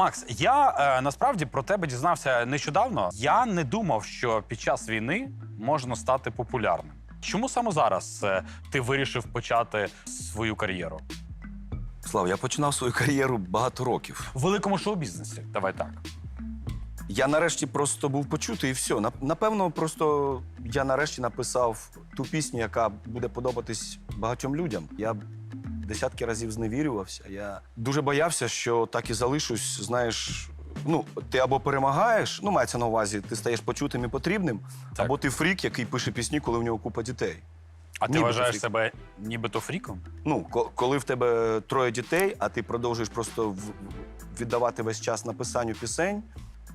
Макс, я е, насправді про тебе дізнався нещодавно. Я не думав, що під час війни можна стати популярним. Чому саме зараз е, ти вирішив почати свою кар'єру? Слав, я починав свою кар'єру багато років. В великому шоу-бізнесі. Давай так. Я нарешті просто був почутий і все. Нап- Напевно, просто я нарешті написав ту пісню, яка буде подобатись багатьом людям. Я десятки разів зневірювався. Я дуже боявся, що так і залишусь. Знаєш, ну ти або перемагаєш, ну мається на увазі, ти стаєш почутим і потрібним, Так. або ти фрік, який пише пісні, коли в нього купа дітей. А ти Нібито вважаєш фрік. себе нібито фріком? Ну, ко- коли в тебе троє дітей, а ти продовжуєш просто в- віддавати весь час написанню пісень,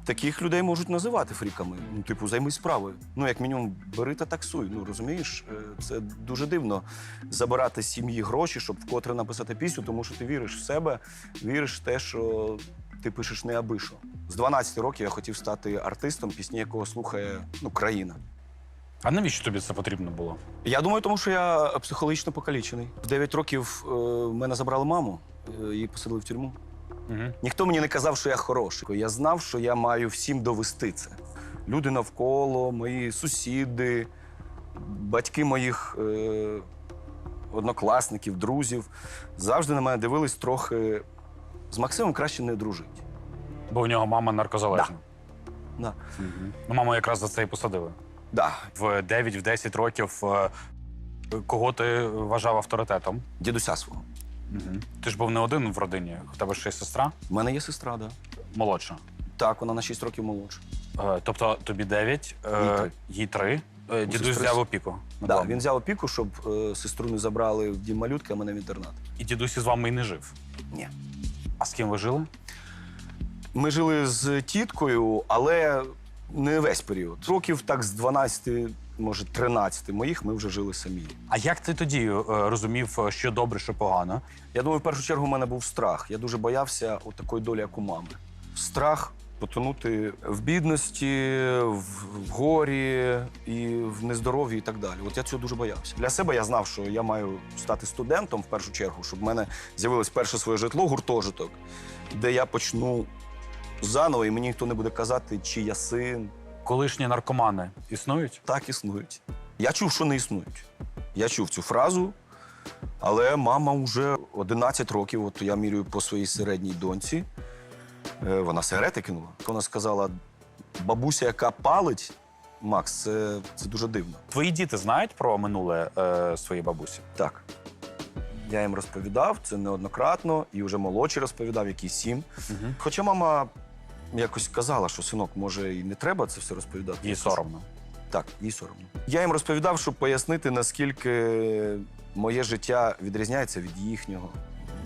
таких людей можуть називати фріками. Ну, типу, займись справою. Ну, як мінімум, бери та таксуй. Ну розумієш, Е, це дуже дивно забирати з сім'ї гроші, щоб вкотре написати пісню, тому що ти віриш в себе, віриш в те, що ти пишеш не аби що. З 12 років я хотів стати артистом, пісні якого слухає ну, країна. А навіщо тобі це потрібно було? Я думаю, тому що я психологічно покалічений. В 9 років е, мене забрали маму, е, її посадили в тюрму. Угу. Ніхто мені не казав, що я хороший. Я знав, що я маю всім довести це. Люди навколо, мої сусіди, батьки моїх е, однокласників, друзів завжди на мене дивились трохи. З Максимом краще не дружити. Бо у нього мама наркозалежна. Да. Мгм. Ну, маму якраз за це і посадили. Да. В 9-10 років е, кого ти вважав авторитетом? Дідуся свого. Угу. Ти ж був не один в родині. У тебе ще й сестра У мене є сестра, да. молодша. Так, вона на 6 років молодша. Е, тобто тобі 9, Їй три. їй 3. Е, Дідусь сестри взяв опіку. над Да, вами. він взяв опіку, щоб е, сестру не забрали в дім малютки, а мене в інтернат. І дідусь із вами і не жив. Ні. А з ким ви жили? Ми жили з тіткою, але не весь період. Років так з 12, може 13 моїх ми вже жили самі. А як ти тоді е, розумів, е, що добре, що погано? Я думаю, в першу чергу у мене був страх. Я дуже боявся от такої долі, як у мами. Страх потонути в бідності, в, в горі і в нездоров'ї і так далі. От я цього дуже боявся. Для себе я знав, що я маю стати студентом в першу чергу, щоб в мене з'явилось перше своє житло, гуртожиток, де я почну заново, і мені ніхто не буде казати, чи я син, Колишні наркомани існують? так існують. Я чув, що не існують. Я чув цю фразу, але мама вже 11 років, от я міряю по своїй середній доньці. е, Вона сигарети кинула. Вона сказала: бабуся, яка палить, Макс, це, це дуже дивно. Твої діти знають про минуле е, своєї бабусі? Так. Я їм розповідав це неоднократно, і вже молодший розповідав, який сім. Угу. Хоча мама якось казала, що синок, може, і не треба це все розповідати. Їй соромно. Так, їй соромно. Я їм розповідав, щоб пояснити, наскільки моє життя відрізняється від їхнього.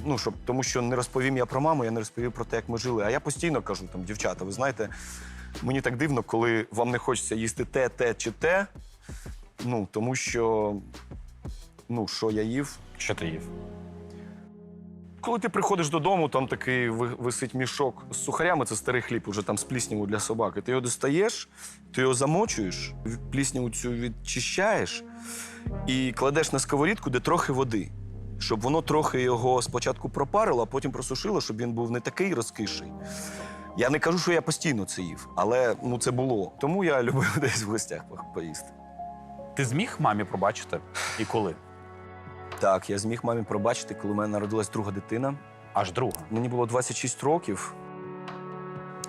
Ну, щоб, тому що не розповім я про маму, я не розповів про те, як ми жили. А я постійно кажу, там, дівчата, ви знаєте, мені так дивно, коли вам не хочеться їсти те, те чи те. Ну, тому що, ну, що я їв. Що ти їв? Коли ти приходиш додому, там такий висить мішок з сухарями, це старий хліб, уже там з плісняву для собаки. Ти його достаєш, ти його замочуєш, плісняву цю відчищаєш і кладеш на сковорідку, де трохи води. Щоб воно трохи його спочатку пропарило, а потім просушило, щоб він був не такий розкиший. Я не кажу, що я постійно це їв, але ну це було. Тому я любив десь в гостях поїсти. Ти зміг мамі пробачити? І коли? Так, я зміг мамі пробачити, коли в мене народилась друга дитина. Аж друга. Мені було 26 років.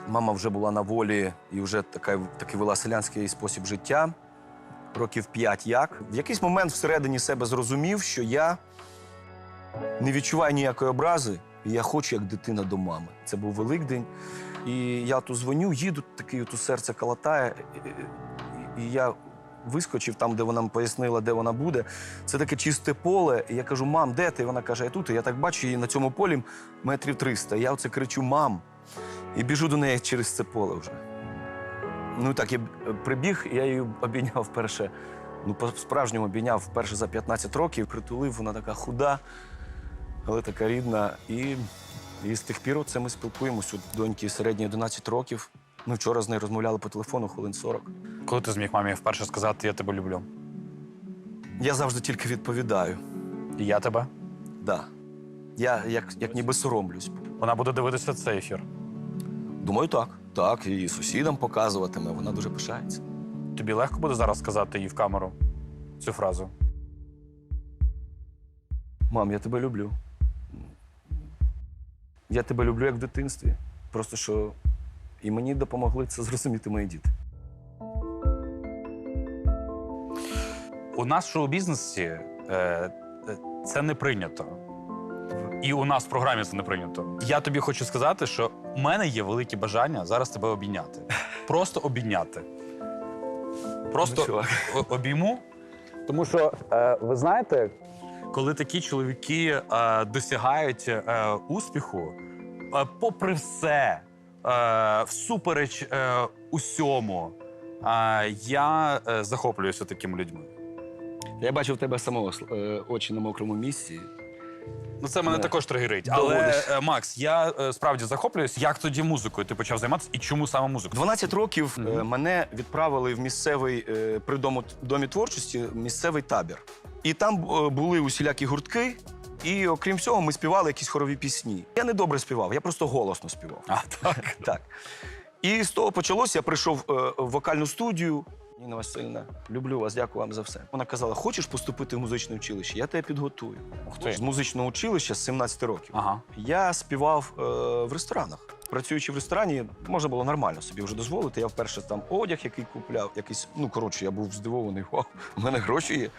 Мама вже була на волі і вже така, такий вела селянський спосіб життя. Років 5 як. В якийсь момент всередині себе зрозумів, що я не відчуваю ніякої образи, і я хочу як дитина до мами. Це був Великдень. І я тут дзвоню, їду, такий у серце калатає. І я вискочив там, де вона пояснила, де вона буде. Це таке чисте поле. І я кажу: мам, де ти? Вона каже, я тут. І я так бачу її на цьому полі метрів 300. Я оце кричу Мам! І біжу до неї через це поле вже. Ну так, я прибіг, я її обійняв вперше. Ну, по-справжньому обійняв вперше за 15 років, притулив, вона така худа, але така рідна. І, і з тих пір це ми спілкуємося. У доньки середньої 11 років. Ми вчора з нею розмовляли по телефону хвилин 40. Коли ти зміг мамі вперше сказати, я тебе люблю? Я завжди тільки відповідаю. І я тебе? Да. Я як, як ніби соромлюсь. Вона буде дивитися цей ефір. Думаю, так. Так, і сусідам показуватиме, вона дуже пишається. Тобі легко буде зараз сказати їй в камеру цю фразу. Мам, я тебе люблю. Я тебе люблю як в дитинстві. Просто що і мені допомогли це зрозуміти мої діти. У нас шоу-бізнесі е, е, це не прийнято. І у нас в програмі це не прийнято. Я тобі хочу сказати, що в мене є велике бажання зараз тебе обійняти. Просто обійняти. Просто Ну, обійму. Тому що е, ви знаєте, коли такі чоловіки е, досягають е, успіху, е, попри все, е, всупереч е, усьому, е, я е, захоплююся такими людьми. Я бачив тебе самого е, очі на мокрому місці. Ну, це мене Да. також тригерить. Але Доводиш. е, Макс, я е, справді захоплююсь. Як тоді музикою ти почав займатися і чому саме музикою? 12 років е, мене відправили в місцевий е, при дому, домі творчості місцевий табір. І там е, були усілякі гуртки, і окрім всього, ми співали якісь хорові пісні. Я не добре співав, я просто голосно співав. А, так. Так. І з того почалося. Я прийшов е, в вокальну студію. Ніна Васильівна, люблю вас, дякую вам за все. Вона казала: хочеш поступити в музичне училище? Я тебе підготую. Ух ти. З музичного училища з 17 років. Ага. Я співав е, в ресторанах. Працюючи в ресторані, можна було нормально собі вже дозволити. Я вперше там одяг, який купляв, якийсь. Ну коротше, я був здивований. Вау, у мене гроші є.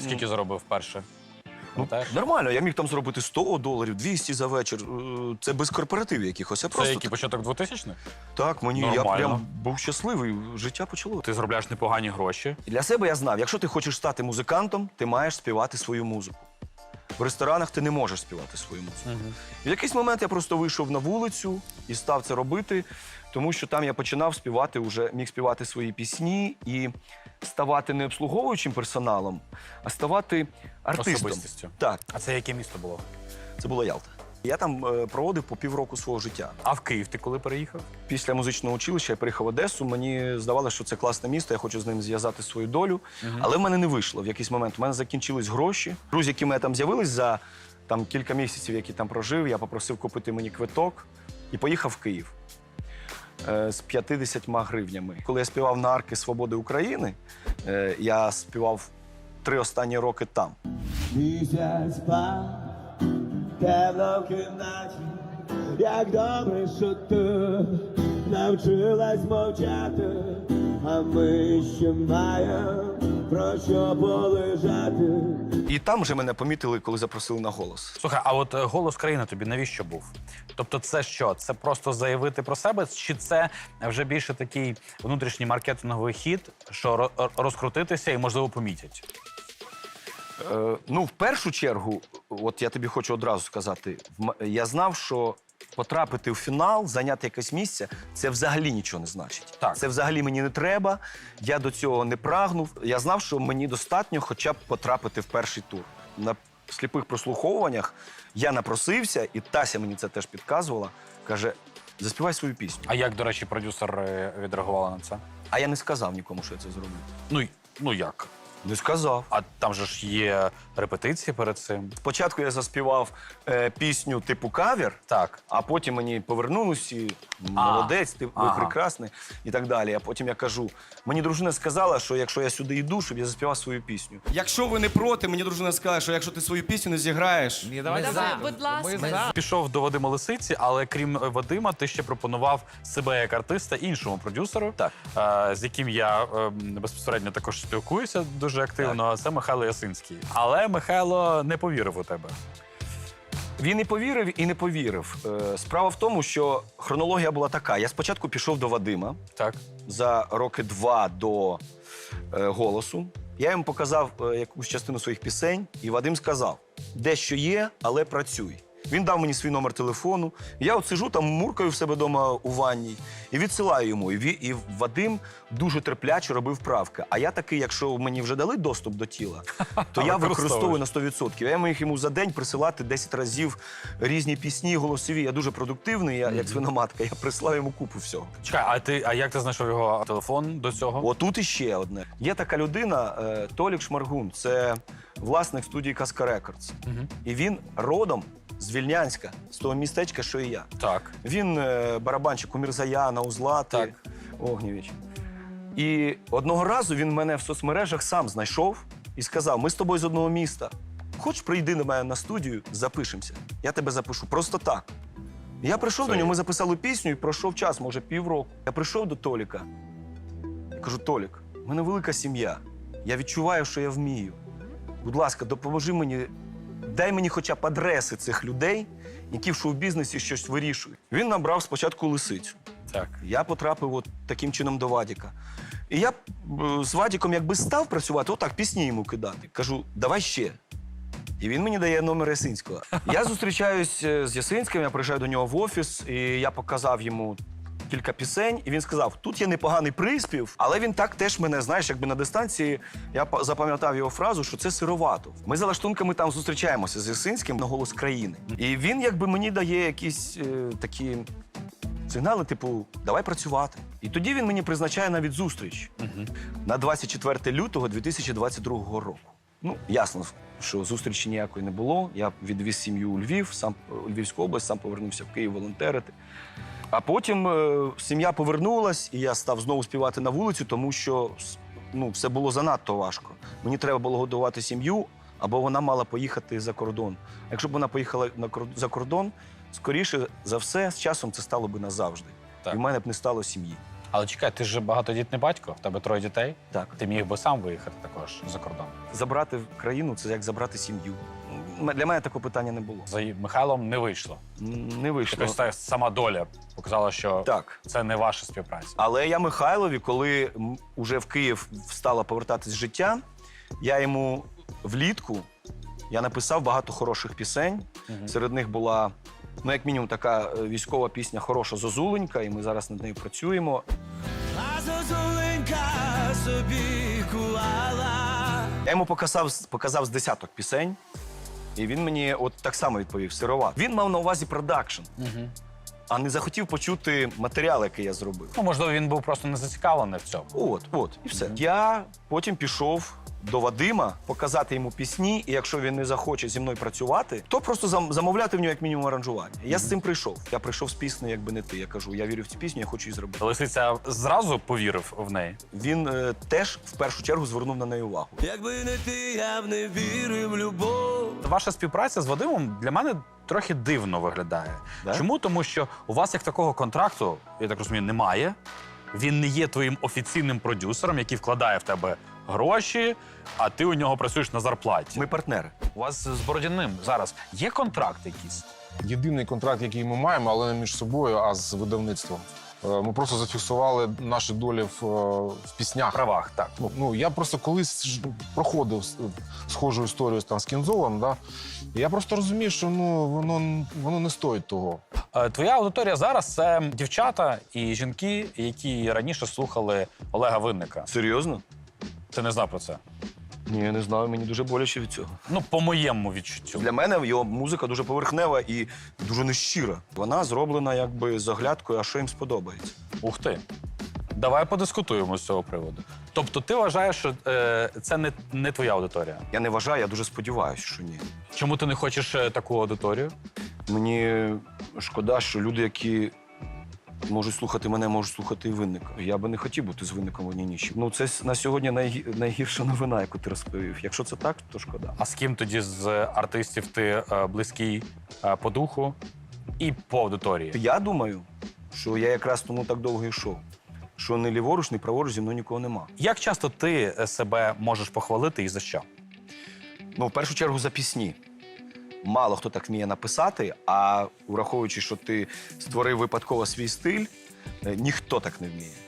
Скільки заробив вперше? Ну, Пам'ятаєш? нормально, я міг там зробити 100 доларів, 200 за вечір. Е, Це без корпоративів якихось. Я Це просто який початок 2000-х? так, мені я Нормально. прям був щасливий. Життя почало. Ти заробляєш непогані гроші. І Для себе я знав, якщо ти хочеш стати музикантом, ти маєш співати свою музику. В ресторанах ти не можеш співати свою музику. В якийсь момент я просто вийшов на вулицю і став це робити, тому що там я починав співати, вже міг співати свої пісні і ставати не обслуговуючим персоналом, а ставати артистом. Особистістю. Так, А це яке місто було? це була Ялта. Я там е, проводив по півроку свого життя. А в Київ ти коли переїхав? Після музичного училища я переїхав в Одесу. Мені здавалося, що це класне місто, я хочу з ним зв'язати свою долю. Але в мене не вийшло в якийсь момент. У мене закінчились гроші. Друзі, які в мене там з'явились за там, кілька місяців, які там прожив, я попросив купити мені квиток і поїхав в Київ з 50 гривнями. Коли я співав на арки Свободи України, е, я співав три останні роки там. Місяць спав як добре, що ти навчилась мовчати, а ми ще маємо про що полежати. І там вже мене помітили, коли запросили на голос. Слухай, а от е, голос країни тобі навіщо був? Тобто, це що? Це просто заявити про себе, чи це вже більше такий внутрішній маркетинговий хід, що ро- розкрутитися і можливо помітять? Е, ну, в першу чергу, от я тобі хочу одразу сказати, в м- я знав, що потрапити в фінал, зайняти якесь місце, це взагалі нічого не значить. Так. Це взагалі мені не треба. Я до цього не прагнув. Я знав, що мені достатньо хоча б потрапити в перший тур. На сліпих прослуховуваннях я напросився, і Тася мені це теж підказувала. Каже: заспівай свою пісню. А як, до речі, продюсер е, відреагувала на це? А я не сказав нікому, що я це зроблю. Ну, ну як? Не сказав. А там же ж є репетиції перед цим. Спочатку я заспівав е, пісню типу кавер. Так. А потім мені повернулись і молодець, ти ви Ага. прекрасний і так далі. А потім я кажу: мені дружина сказала, що якщо я сюди йду, щоб я заспівав свою пісню. Якщо ви не проти, мені дружина сказала, що якщо ти свою пісню не зіграєш, Давай, будь ласка. Пішов до Вадима Лисиці, але крім е, Вадима, ти ще пропонував себе як артиста іншому продюсеру, Так. е, з яким я е, безпосередньо також спілкуюся дуже активно. Це Михайло Ясинський. Але Михайло не повірив у тебе. Він і повірив, і не повірив. Е, Справа в тому, що хронологія була така: я спочатку пішов до Вадима Так. за роки два до е, голосу. Я йому показав е, якусь частину своїх пісень, і Вадим сказав: дещо є, але працюй. Він дав мені свій номер телефону. Я от сижу там, муркаю в себе вдома у ванній і відсилаю йому. І, і Вадим дуже терпляче робив правки. А я такий, якщо мені вже дали доступ до тіла, то я використовую на 100%. Я міг йому за день присилати 10 разів різні пісні, голосові. Я дуже продуктивний, я як свиноматка. Я прислав йому купу всього. Чекай, а ти а як ти знайшов його телефон до цього? Отут іще одне. Є така людина, е, Толік Шмаргун, це власник студії Казка Рекордс. І він родом з Вільнянська, з того містечка, що і я. Так. Він е, барабанщик у Мірзаяна, у Злати, Так. Огнєвіч. І одного разу він мене в соцмережах сам знайшов і сказав: ми з тобою з одного міста. Хоч прийди до мене на студію, запишемося. Я тебе запишу. Просто так. Я прийшов Це до нього, ми записали пісню, і пройшов час, може, півроку. Я прийшов до Толіка. Я кажу: Толік, в мене велика сім'я. Я відчуваю, що я вмію. Будь ласка, допоможи мені, дай мені хоча б адреси цих людей, які в шоу-бізнесі щось вирішують. Він набрав спочатку лисицю. Так. Я потрапив от таким чином до Вадіка. І я е, з Вадіком якби став працювати, отак пісні йому кидати. Кажу, давай ще. І він мені дає номер Ясинського. Я зустрічаюсь е, з Ясинським, я приїжджаю до нього в офіс, і я показав йому кілька пісень, і він сказав: тут є непоганий приспів, але він так теж мене, знаєш, якби на дистанції я запам'ятав його фразу, що це сировато. Ми за лаштунками там зустрічаємося з Ясинським на голос країни. І він якби мені дає якісь е, такі сигнали, типу, давай працювати. І тоді він мені призначає навіть зустріч на 24 лютого 2022 року. Ну, ясно, що зустрічі ніякої не було. Я відвіз сім'ю у Львів, сам у Львівську область, сам повернувся в Київ волонтерити. А потім е, сім'я повернулась, і я став знову співати на вулицю, тому що с- ну, все було занадто важко. Мені треба було годувати сім'ю, або вона мала поїхати за кордон. Якщо б вона поїхала на кор- за кордон, скоріше за все, з часом це стало би назавжди. Так. І в мене б не стало сім'ї. Але чекай, ти ж багатодітний батько, в тебе троє дітей. Так. Ти міг би сам виїхати також за кордон. Забрати країну це як забрати сім'ю. Для мене такого питання не було. За Михайлом не вийшло. Не вийшло. Якось та сама доля показала, що Так. це не ваша співпраця. Але я Михайлові, коли м, уже в Київ стала повертатись життя, я йому влітку я написав багато хороших пісень. Мгм. Серед них була, ну, як мінімум, така е, військова пісня Хороша Зозуленька, і ми зараз над нею працюємо. А зозуленька собі кувала. Я йому показав, показав з десяток пісень, і він мені от так само відповів: сирова. Він мав на увазі продакшн, Мгм. А не захотів почути матеріал, який я зробив. Ну, можливо, він був просто не зацікавлений в цьому. От, от, і все. Я потім пішов до Вадима показати йому пісні, і якщо він не захоче зі мною працювати, то просто зам- замовляти в нього як мінімум аранжування. Я з цим прийшов. Я прийшов з піснею, якби не ти. Я кажу, я вірю в цю пісню, я хочу її зробити. Лисиця зразу повірив в неї. Він е, теж в першу чергу звернув на неї увагу. Якби не ти, я б не вірив в любов. Ваша співпраця з Вадимом для мене трохи дивно виглядає. Да? Чому? Тому що у вас як такого контракту, я так розумію, немає. Він не є твоїм офіційним продюсером, який вкладає в тебе гроші, а ти у нього працюєш на зарплаті. Ми партнери. У вас з Бородяним зараз є контракт якийсь? Єдиний контракт, який ми маємо, але не між собою, а з видавництвом. Е, Ми просто зафіксували наші долі в, е, в піснях. правах, так. Ну, ну я просто колись проходив схожу історію там з Кінзолом, да? і я просто розумію, що ну воно воно не стоїть того. Е, Твоя аудиторія зараз це дівчата і жінки, які раніше слухали Олега Винника. Серйозно? Ти не знав про це? Ні, я не знаю, мені дуже боляче від цього. Ну, по моєму відчуттю. Для мене його музика дуже поверхнева і дуже нещира. Вона зроблена якби з оглядкою, а що їм сподобається. Ух ти. Давай подискутуємо з цього приводу. Тобто, ти вважаєш, що е, це не, не твоя аудиторія? Я не вважаю, я дуже сподіваюся, що ні. Чому ти не хочеш е, таку аудиторію? Мені шкода, що люди, які можуть слухати мене, можуть слухати і винника. Я би не хотів бути з винником в одній нічі. Ну, це на сьогодні найгі- найгірша новина, яку ти розповів. Якщо це так, то шкода. А з ким тоді з артистів ти е, близький е, по духу і по аудиторії? Я думаю, що я якраз тому так довго йшов. Що ні ліворуч, ні праворуч зі мною нікого нема. Як часто ти е, себе можеш похвалити і за що? Ну, в першу чергу, за пісні. Мало хто так вміє написати, а враховуючи, що ти створив випадково свій стиль, е, ніхто так не вміє.